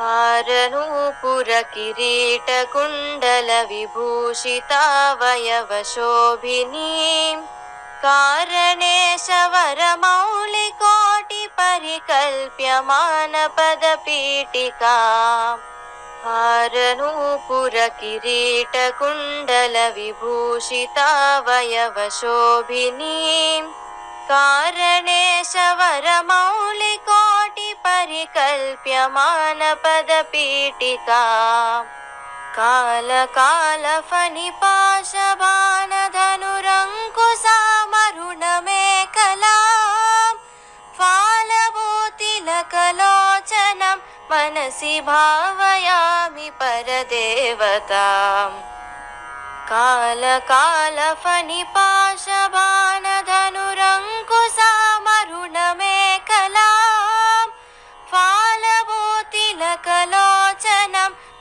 हारनूपुरकिरीटकुण्डलविभूषितावयवशोभिनीं कारणेशवरमौलिकोटिपरिकल्प्यमानपदपीठिका हारनूपुरकिरीटकुण्डलविभूषितावयवशोभिनीं कारणेशवरमौलिकोटिपरिकल्प्यमानपदपीठिका कालकालफणिपाशबाणधनुरङ्कुशामरुणमेखला फालभूतिलकलोचनं मनसि भावयामि परदेवताम्। कालकालफणिपाशबाणधनुरङ्कुशामरुणमेखला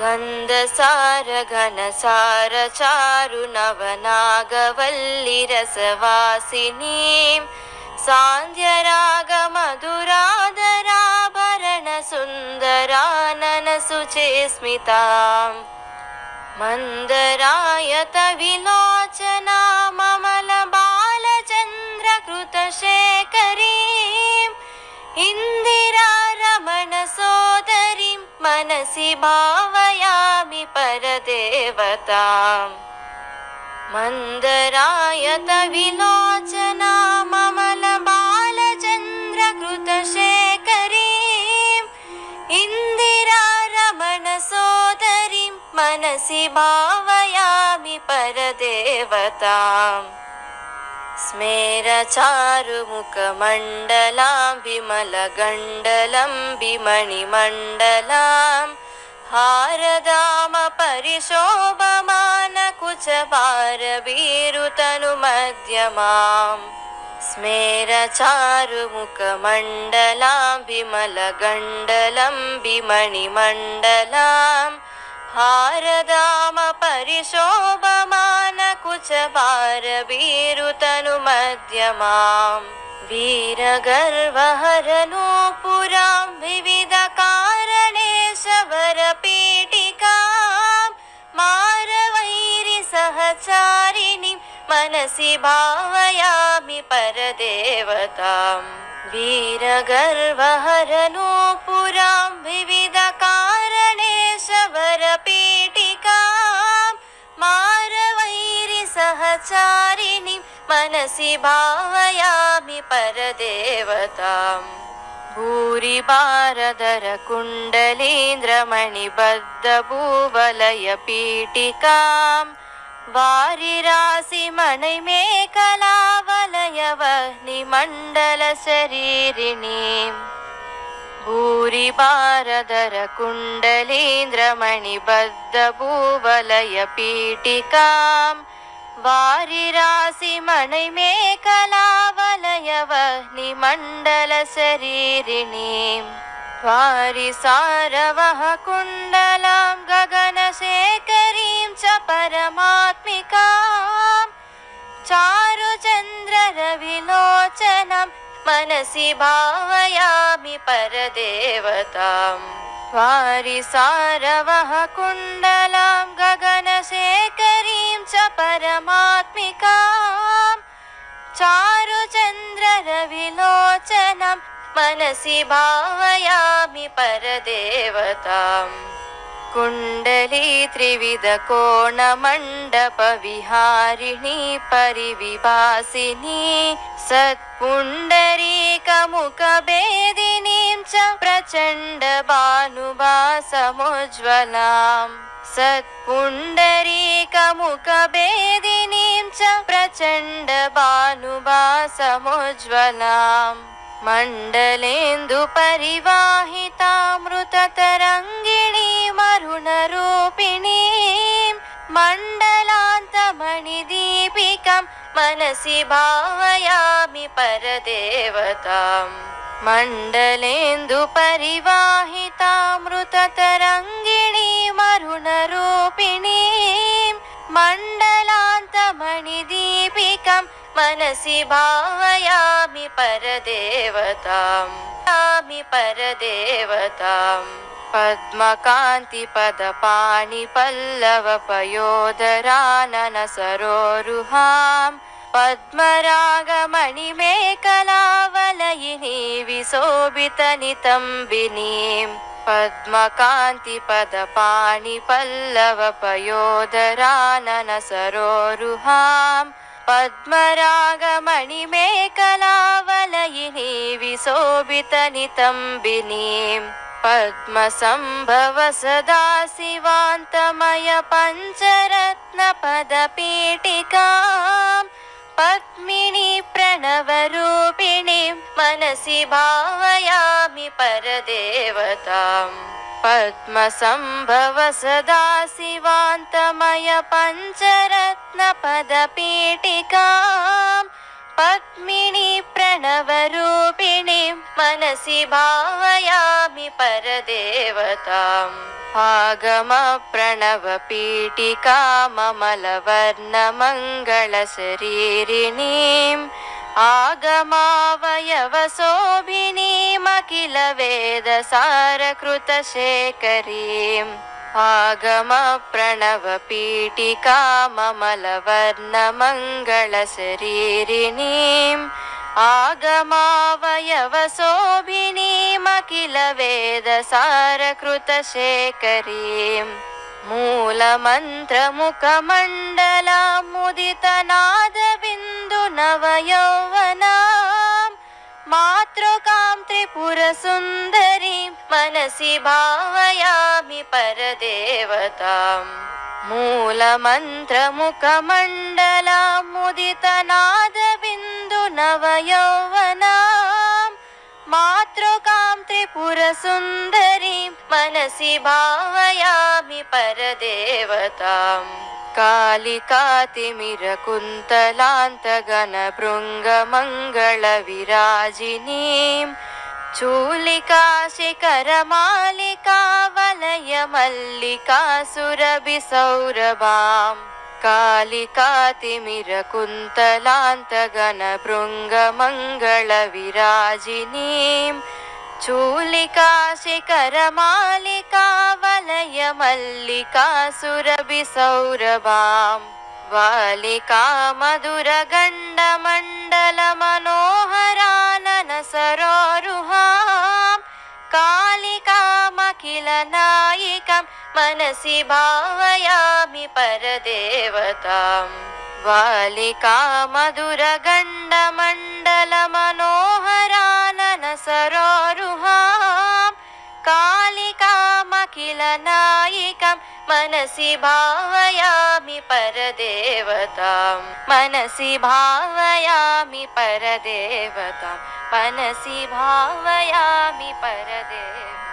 सान्ध्यरागमधुराधराभरणसुन्दराननसुचेस्मिताम् गन्धसारघनसारचारुनवनागवल्लिरसवासिनीं सान्ध्यरागमधुराधराभरणसुन्दराननसुचेस्मिताम् मन्दरायतविलोचना ममलबालचन्द्रकृतशेखरीम् इन्दिरारमणसोदरीं मनसि भावयामि परदेवताम् मन्दरायतविलोचना ममलबालचन्द्रकृतशेखरीम् इन्दिरारमणसोदरीं मनसि भावयामि परदेवताम् स्मेरचारुमुखमण्डलां विमलगण्डलं विमणिमण्डलां हारदामपरिशोभमानकुचभारवीरुतनुमध्यमाम् स्मेरचारुमुखमण्डलां विमलगण्डलं विमणिमण्डलां हारदामपरिशोभमानकुचभारवीरुतनुमध्यमाम् वीरगर्वहरनूपुरां विविधकारणेशवरपीठिकां मनसि भावयामि परदेवताम् वीरगर्वहरनूपुरां विविधकारणेशवरपीठिकां मारवैरिसहचारिणीं मनसि भावयामि परदेवताम् भूरिभारधरकुण्डलीन्द्रमणिबद्धभूवलयपीठिकाम् वारिरासिमणिमेखलावलयवनिमण्डलशरीरिणीम् भूरिभारधरकुण्डलीन्द्रमणिबद्धभूवलयपीठिकाम् वारिरासिमणिमेखलावलयवनिमण्डलशरीरिणीम् वारिसारवः कुण्डलां गगनशेखरीं च परमात्मिकाम्। चारुचन्द्ररविलोचनं मनसि भावयामि वारिसारवः कुण्डलां गगनशेखरीं च परमात्मिकाम्। चारुचन्द्ररविलोचनं मनसि भावयामि परदेवताम्। कुण्डली त्रिविधकोणमण्डपविहारिणी परिविभासिनी सत्पुण्डरीकमुखभेदिनीं च प्रचण्डभानुभासमुज्ज्वलाम्। सत्पुण्डरीकमुखभेदिनीं च प्रचण्डभानुभासमुज्ज्वलाम् मण्डलेन्दुपरिवाहितामृततरङ्गिणीमरुणरूपिणीं मण्डलान्तमणिदीपिकां मनसि भावयामि परदेवताम् मण्डलेन्दुपरिवाहितामृततरङ्गिणी मरुणरूपिणीम् मण्डलान्तमणिदीपिकां मनसि भावयामि परदेवताम् यामि परदेवताम्। पद्मकान्तिपदपाणिपल्लवपयोदरानन सरोरुहाम् पद्मरागमणिमेकलावलयिनी विशोभितनितम्बिनीम्। पद्मकान्तिपदपाणिपल्लवपयोदरानन सरोरुहाम् पद्मरागमणिमेकलावलयिनी विशोभितनितम्बिनीम् पद्मसम्भव सदा शिवान्तमय पञ्चरत्नपदपीठिकाम् पद्मिनी प्रणवरूपिणीं मनसि भावयामि परदेवताम् पद्मसम्भव सदा शिवान्तमय पञ्चरत्नपदपीठिकाम् पद्मिनी प्रणवरूपिणीं मनसि भावयामि परदेवताम् आगमप्रणवपीठिका ममलवर्णमङ्गलशरीरिणीम् आगमावयवशोभिनीमखिल वेदसारकृतशेखरीम् आगमप्रणवपीठिका ममलवर्णमङ्गलशरीरिणीम् आगमावयवशोभिनीमखिल वेदसारकृतशेखरीम् मूलमन्त्रमुखमण्डलामुदितनादबिन्दुनवयौवनाम् त्रिपुरसुन्दरीं मनसि भावयामि परदेवताम् मूलमन्त्रमुखमण्डलामुदितनादबिन्दुनवयौवनाम् मातृकां त्रिपुरसुन्दरीं मनसि भावयामि परदेवताम् कालिकातिमिरकुन्तलान्तगणभृङ्गमङ्गलविराजिनीम् चूलिका शिखरमालिका वलय मल्लिका सुरभिसौरभाम् कालिकातिमिरकुन्तलान्तगणभृङ्गमङ्गलविराजिनीम् चूलिका शिखरमालिका वलय मल्लिका सुरभिसौरभाम् वालिका मधुरगण्डमण्डलमनोहरानन कालिकामखिलनायिकां मनसि भावयामि परदेवताम् वालिका मधुरगण्डमण्डलमनोहरानन सरोरुहाम् कालिकामखिलनायिकां मनसि भावयामि परदेवताम् मनसि भावयामि परदेवताम् मनसि भावयामि परदेव